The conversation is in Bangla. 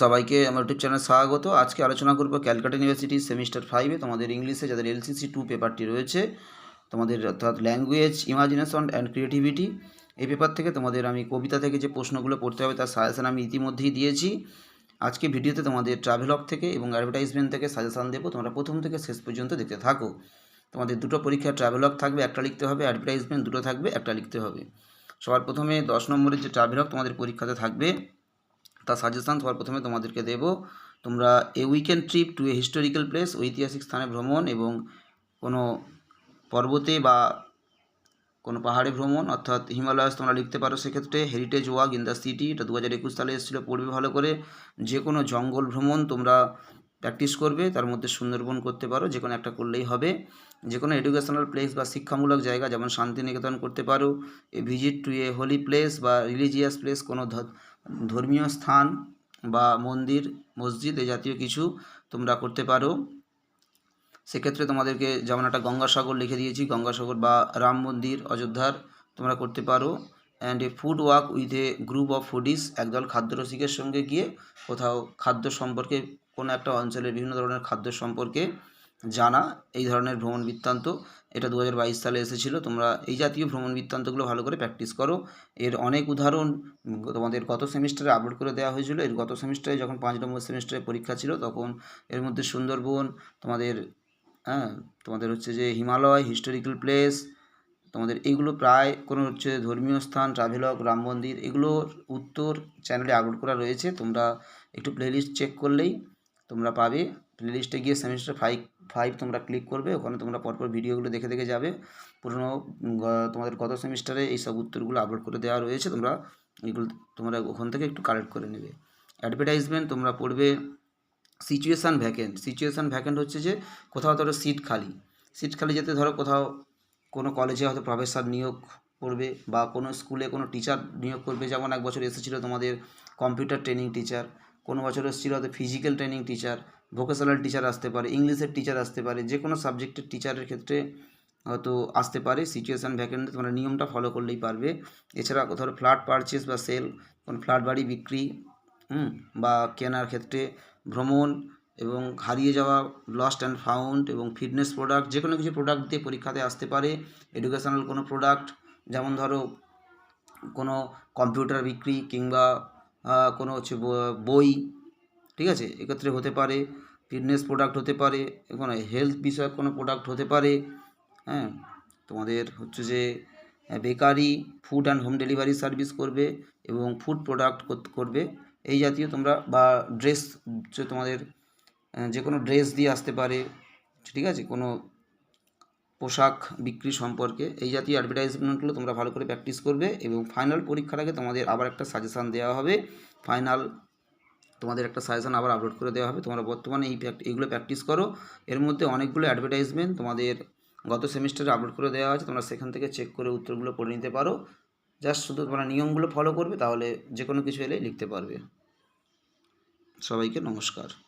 সবাইকে আমার ইউটিউব চ্যানেল স্বাগত। আজকে আলোচনা করব ক্যালকাটা ইউনিভার্সিটি সেমিস্টার ফাইভে তোমাদের ইংলিশে যাদের এলসিসি টু পেপারটি রয়েছে, তোমাদের অর্থাৎ ল্যাঙ্গুয়েজ ইমাজিনেশন অ্যান্ড ক্রিয়েটিভিটি এই পেপার থেকে তোমাদের আমি কবিতা থেকে যে প্রশ্নগুলো পড়তে হবে তার সাজেশান আমি ইতিমধ্যেই দিয়েছি। আজকে ভিডিওতে তোমাদের ট্রাভেলগ থেকে এবং অ্যাডভার্টাইজমেন্ট থেকে সাজেশান দেবো, তোমরা প্রথম থেকে শেষ পর্যন্ত দেখতে থাকো। তোমাদের দুটো পরীক্ষা ট্রাভেলগ থাকবে, একটা লিখতে হবে অ্যাডভার্টাইজমেন্ট দুটো থাকবে, একটা লিখতে হবে। সবার প্রথমে দশ নম্বরের যে ট্রাভেলগ তোমাদের পরীক্ষাতে থাকবে তার সাজেশান সবার প্রথমে তোমাদেরকে দেব। তোমরা a weekend trip to a historical place ঐতিহাসিক স্থানে ভ্রমণ এবং কোনো পর্বতে বা কোনো পাহাড়ে ভ্রমণ, অর্থাৎ হিমালয়াস তোমরা লিখতে পারো সেক্ষেত্রে heritage walk in the city এটা দু হাজার একুশ সালে এসেছিল পড়বে ভালো করে। যে কোনো জঙ্গল ভ্রমণ তোমরা প্র্যাকটিস করবে, তার মধ্যে সুন্দরবন করতে পারো যে কোনো একটা করলেই হবে। যে কোনো এডুকেশনাল প্লেস বা শিক্ষামূলক জায়গা, যেমন শান্তিনিকেতন করতে পারো a visit to a holy place বা রিলিজিয়াস প্লেস কোনো ধর্মীয় স্থান বা মন্দির, মসজিদ এ জাতীয় কিছু তোমরা করতে পারো। সেক্ষেত্রে তোমাদেরকে যেমন একটা গঙ্গাসাগর লিখে দিয়েছি। গঙ্গাসাগর বা রাম মন্দির, অযোধ্যার তোমরা করতে পারো। And a food walk with a group of foodies একদল খাদ্যরসিকের সঙ্গে গিয়ে কোথাও খাদ্য সম্পর্কে কোনো একটা অঞ্চলের বিভিন্ন ধরনের খাদ্য সম্পর্কে জানা এই ধরনের ভ্রমণ বৃত্তান্ত। এটা দু হাজার বাইশ সালে এসেছিল। তোমরা এই জাতীয় ভ্রমণ বৃত্তান্তগুলো ভালো করে প্র্যাকটিস করো। এর অনেক উদাহরণ তোমাদের গত সেমিস্টারে আপলোড করে দেওয়া হয়েছিল। এর গত সেমিস্টারে যখন পাঁচ নম্বর সেমিস্টারে পরীক্ষা ছিল, তখন এর মধ্যে সুন্দরবন, তোমাদের হ্যাঁ তোমাদের হচ্ছে যে হিমালয় হিস্টোরিক্যাল প্লেস তোমাদের এইগুলো প্রায় কোনো হচ্ছে ধর্মীয় স্থান ট্রাভেলগ রাম মন্দির, এগুলোর উত্তর চ্যানেলে আপলোড করা রয়েছে। তোমরা একটু প্লেলিস্ট চেক করলেই তোমরা পাবে। প্লেলিস্টে গিয়ে সেমিস্টার ফাইভ ফাইভ তোমরা ক্লিক করবে, ওখানে তোমরা পরপর ভিডিওগুলো দেখে দেখে যাবে। পুরনো তোমাদের গত সেমিস্টারে এই সব উত্তরগুলো আপলোড করে দেওয়া রয়েছে, তোমরা এগুলো তোমরা ওখান থেকে একটু কালেক্ট করে নেবে। অ্যাডভার্টাইজমেন্ট তোমরা পড়বে সিচুয়েশান ভ্যাকেন্ট সিচুয়েশান ভ্যাকেন্ট হচ্ছে যে কোথাও ধরো সিট খালি। সিট খালি যেতে ধরো কোথাও কোনো কলেজে হয়তো প্রফেসর নিয়োগ করবে বা কোনো স্কুলে কোনো টিচার নিয়োগ করবে। যেমন এক বছর এসেছিল তোমাদের কম্পিউটার ট্রেনিং টিচার কোনো বছর এসেছিল হয়তো physical training teacher vocational teacher আসতে পারে, ইংলিশের টিচার আসতে পারে যে কোনো সাবজেক্টের টিচারের ক্ষেত্রে হয়তো আসতে পারে সিচুয়েশান ভ্যাকেন্টে তোমরা নিয়মটা ফলো করলেই পারবে। এছাড়া ধরো ফ্ল্যাট পারচেস বা সেল কোনো ফ্ল্যাট বাড়ি বিক্রি বা কেনার ক্ষেত্রে ভ্রমণ এবং হারিয়ে যাওয়া লস্ট অ্যান্ড ফাউন্ড এবং ফিটনেস প্রোডাক্ট যে কোনো কিছু প্রোডাক্ট দিয়ে পরীক্ষাতে আসতে পারে এডুকেশনাল কোনো প্রোডাক্ট যেমন ধরো কোনো কম্পিউটার বিক্রি কিংবা কোনো হচ্ছে বই ঠিক আছে? এক্ষেত্রে হতে পারে ফিটনেস প্রোডাক্ট হতে পারে কোনো হেলথ বিষয়ক কোনো প্রোডাক্ট হতে পারে হ্যাঁ? তোমাদের হচ্ছে যে bakery food and home delivery service করবে এবং ফুড প্রোডাক্ট করবে। এই জাতীয় তোমরা বা ড্রেস যে তোমাদের যে কোনো ড্রেস দিয়ে আসতে পারে, ঠিক আছে? কোনো পোশাক বিক্রি সম্পর্কে এই জাতীয় অ্যাডভার্টাইজমেন্টগুলো তোমরা ভালো করে প্র্যাকটিস করবে এবং ফাইনাল পরীক্ষার আগে তোমাদের আবার একটা সাজেশান দেওয়া হবে। ফাইনাল তোমাদের একটা সাজেশান আবার আপলোড করে দেওয়া হবে। তোমরা বর্তমানে এই এইগুলো প্র্যাকটিস করো। এর মধ্যে অনেকগুলো অ্যাডভার্টাইজমেন্ট তোমাদের গত সেমিস্টারে আপলোড করে দেওয়া আছে তোমরা সেখান থেকে চেক করে উত্তরগুলো পড়ে নিতে পারো। জাস্ট শুধু তোমরা নিয়মগুলো ফলো করবে, তাহলে যে কোনো কিছু এলে লিখতে পারবে। সবাইকে নমস্কার।